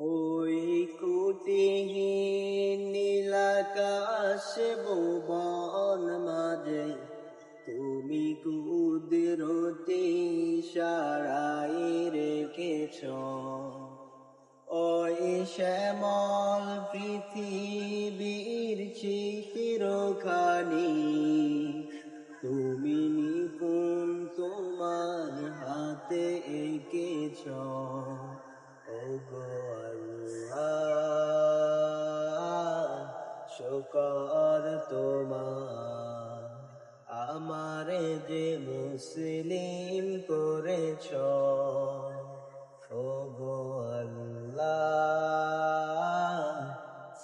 ওই কুটিহীন নীলাকাশ ভুবন মাঝে তুমি কুদরতি সারাই রেখেছ। ওই শ্যামল পৃথিবীর চিত্রখানি তুমি নিপুণ তোমার হাতে এঁকেছ। শুকর তোমার। আমারে যে মুসলিম করেছ আল্লাহ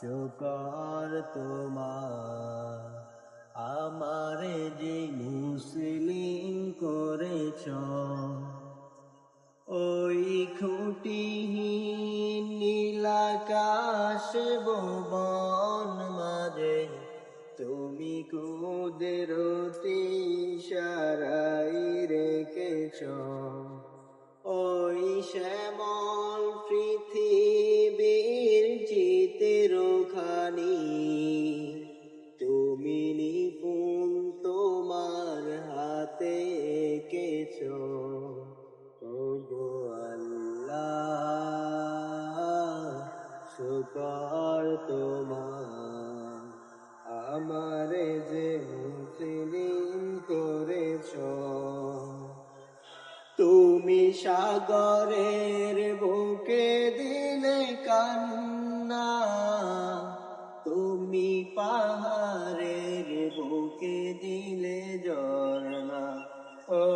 শুকর তোমার। আমারে যে মুসলিম করেছ খুঁটিহীন নীলাকাশ ভুবন মাঝে। তুমি কুদরতি সারাই রেখেছ। ওই শ্যামল পৃথিবীর চিত্রখানি তুমি নিপুণ তোমার হাতে এঁকেছ। আমারে যে মুসলিম করেছ, তুমি সাগরের বুকে দিলে কান্না, তুমি পাহাড়ের বুকে দিলে ঝর্ণা। ও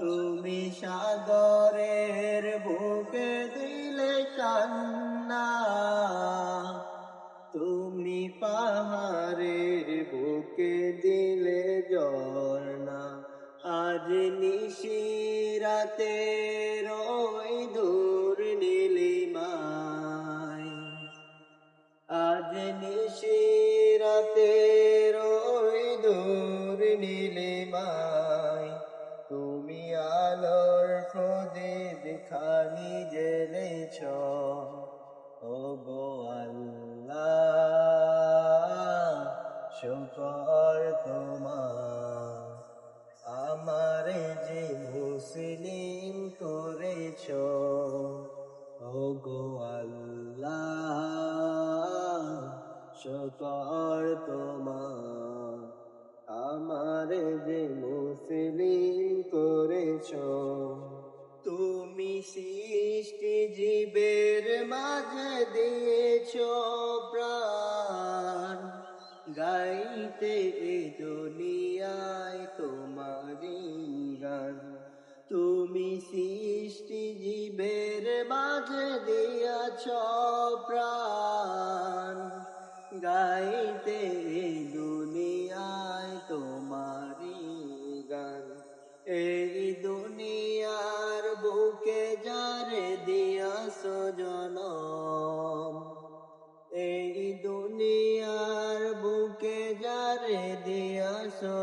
তুমি সাগরের পাহাড়ের বুকে দিলে ঝর্ণা। আজ নিশিরাতে রই দূর নীলিমায় আজ নিশিরাতে রই দূর নীলিমায় তুমি আলোর প্রদীপ খানি জেলেছ ও গো শুকর তোমার। আমার যে মুসলিম করেছ ও গো আল্লাহ, শুকর তোমার। আমারে যে মুসলিম করেছ, তুমি সৃষ্টি জীবের মাঝে দিয়েছ। গাইতে এ দুনিয়ায় তোমারি গান। তুমি সৃষ্টি জীবের মাঝে দিয়াছ প্রাণ। গাইতে এ দুনিয়ায় তোমারি গান। এই দুনিয়ার বুকে যারে দিয়াছ জনম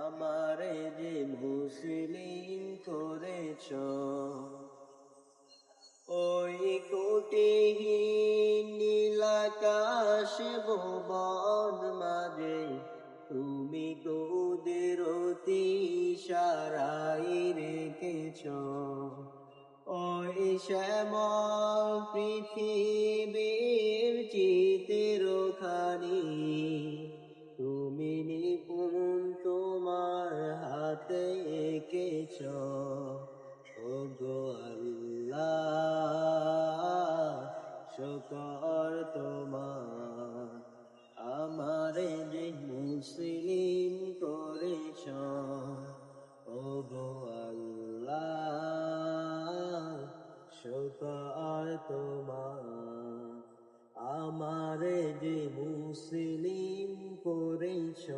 আমারে যে মুসলিম করেছ, ওই কোটিহীন নীলাকাশ ভুবন মাঝে তুমি কুদরতি সারাই রেখেছ। ওই শ্যামল পৃথিবীর ও গো আল্লাহ, শুকর তোমার। আমারে যে মুসলিম করেছ ও গো শুকর তোমার। আমারে যে মুসলিম করেছ